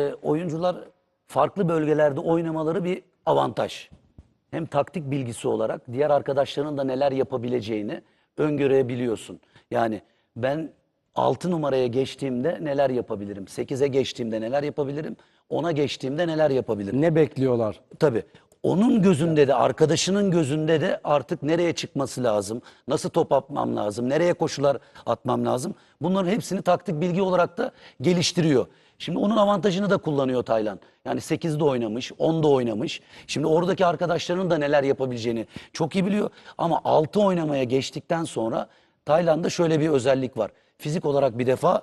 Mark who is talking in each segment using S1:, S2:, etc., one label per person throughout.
S1: E, oyuncular farklı bölgelerde oynamaları bir avantaj. Hem taktik bilgisi olarak diğer arkadaşlarının da neler yapabileceğini öngörebiliyorsun. Yani ben 6 numaraya geçtiğimde neler yapabilirim? 8'e geçtiğimde neler yapabilirim? 10'a geçtiğimde neler yapabilirim?
S2: Ne bekliyorlar?
S1: Tabii. Onun gözünde de arkadaşının gözünde de artık nereye çıkması lazım? Nasıl top atmam lazım? Nereye koşular atmam lazım? Bunların hepsini taktik bilgi olarak da geliştiriyor. Şimdi onun avantajını da kullanıyor Taylan. Yani 8'de oynamış, 10'da oynamış. Şimdi oradaki arkadaşlarının da neler yapabileceğini çok iyi biliyor. Ama 6 oynamaya geçtikten sonra Tayland'da şöyle bir özellik var. Fizik olarak bir defa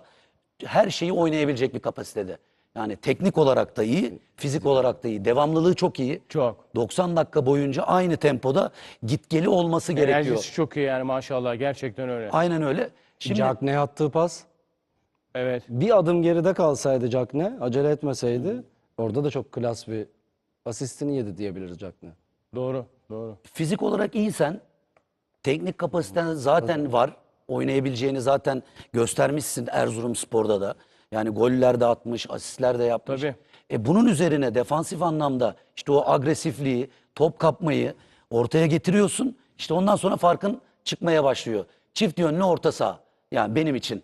S1: her şeyi oynayabilecek bir kapasitede. Yani teknik olarak da iyi, fizik olarak da iyi. Devamlılığı çok iyi.
S3: Çok.
S1: 90 dakika boyunca aynı tempoda gitgeli olması gerekiyor.
S3: Enerjisi çok iyi yani maşallah gerçekten öyle.
S1: Aynen öyle. Şimdi
S2: Cagney attığı pas.
S3: Evet.
S2: Bir adım geride kalsaydı Cagney, acele etmeseydi orada da çok klas bir asistini yedi diyebiliriz Cagney.
S3: Doğru. Doğru.
S1: fizik olarak iyisen, teknik kapasiten zaten var. Oynayabileceğini zaten göstermişsin Erzurumspor'da da. Yani goller de atmış, asistler de yapmış.
S3: Tabii.
S1: E bunun üzerine defansif anlamda işte o agresifliği, top kapmayı ortaya getiriyorsun. İşte ondan sonra farkın çıkmaya başlıyor. Çift yönlü orta saha. Yani benim için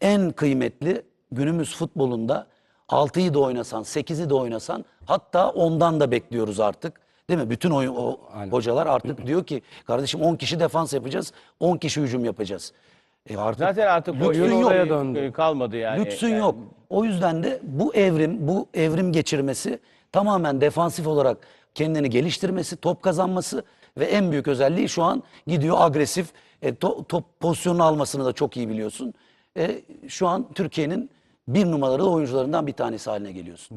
S1: en kıymetli günümüz futbolunda 6'yı da oynasan, 8'i de oynasan hatta ondan da bekliyoruz artık. Değil mi? Bütün oyun, o hocalar artık diyor ki kardeşim 10 kişi defans yapacağız, 10 kişi hücum yapacağız. E artık
S3: Zaten artık
S1: lüksün yok.
S3: oraya
S2: döndü.
S3: kalmadı yani.
S1: Lüksün
S3: Yani
S1: yok. O yüzden de bu evrim, bu evrim geçirmesi tamamen defansif olarak kendini geliştirmesi, top kazanması ve en büyük özelliği şu an gidiyor agresif. E, to- top pozisyonunu almasını da çok iyi biliyorsun. E, şu an Türkiye'nin bir numaralı oyuncularından bir tanesi haline geliyorsun.